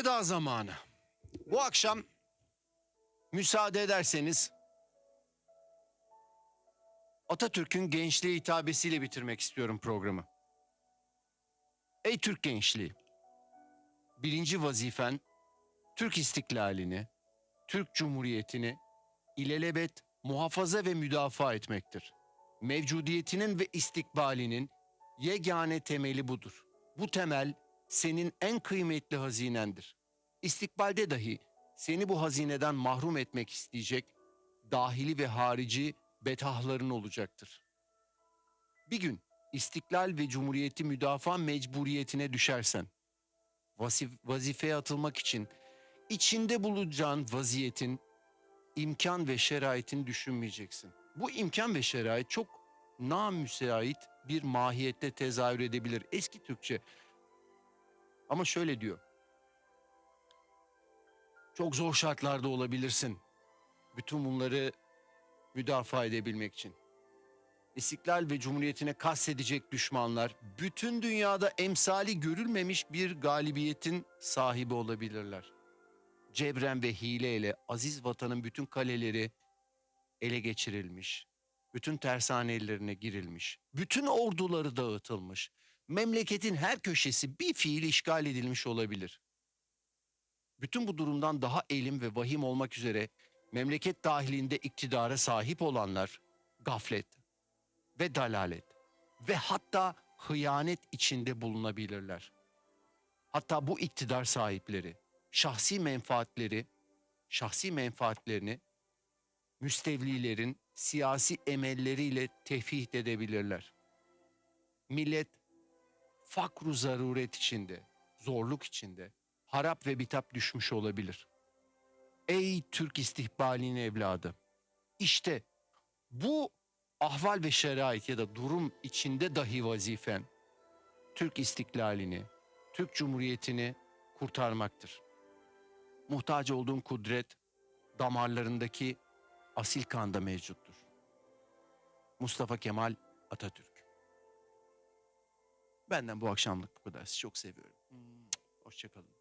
Elveda zamanı. Bu akşam müsaade ederseniz Atatürk'ün gençliğe hitabesiyle bitirmek istiyorum programı. Ey Türk gençliği! Birinci vazifen Türk istiklalini, Türk Cumhuriyeti'ni ilelebet muhafaza ve müdafaa etmektir. Mevcudiyetinin ve istikbalinin yegane temeli budur. Bu temel senin en kıymetli hazinendir. İstikbalde dahi seni bu hazineden mahrum etmek isteyecek dahili ve harici betahların olacaktır. Bir gün istiklal ve cumhuriyeti müdafaa mecburiyetine düşersen, vasif, vazifeye atılmak için içinde bulacağın vaziyetin, imkan ve şeraitini düşünmeyeceksin. Bu imkan ve şerait çok namüsait bir mahiyette tezahür edebilir. Eski Türkçe. Ama şöyle diyor. Çok zor şartlarda olabilirsin. Bütün bunları müdafaa edebilmek için. İstiklal ve cumhuriyetine kastedecek düşmanlar bütün dünyada emsali görülmemiş bir galibiyetin sahibi olabilirler. Cebren ve hileyle aziz vatanın bütün kaleleri ele geçirilmiş, bütün tersanelerine girilmiş, bütün orduları dağıtılmış, memleketin her köşesi bir fiil işgal edilmiş olabilir. Bütün bu durumdan daha elim ve vahim olmak üzere memleket dahilinde iktidara sahip olanlar gaflet ve dalalet ve hatta hıyanet içinde bulunabilirler. Hatta bu iktidar sahipleri şahsi menfaatleri, şahsi menfaatlerini müstevlilerin siyasi emelleriyle tefih edebilirler. Millet fakru zaruret içinde, zorluk içinde, harap ve bitap düşmüş olabilir. Ey Türk istihbalinin evladı! İşte bu ahval ve şerait ya da durum içinde dahi vazifen Türk istiklalini, Türk Cumhuriyeti'ni kurtarmaktır. Muhtaç olduğun kudret damarlarındaki asil kanda mevcuttur. Mustafa Kemal Atatürk. Benden bu akşamlık bu kadar. Sizi çok seviyorum. Hoşçakalın.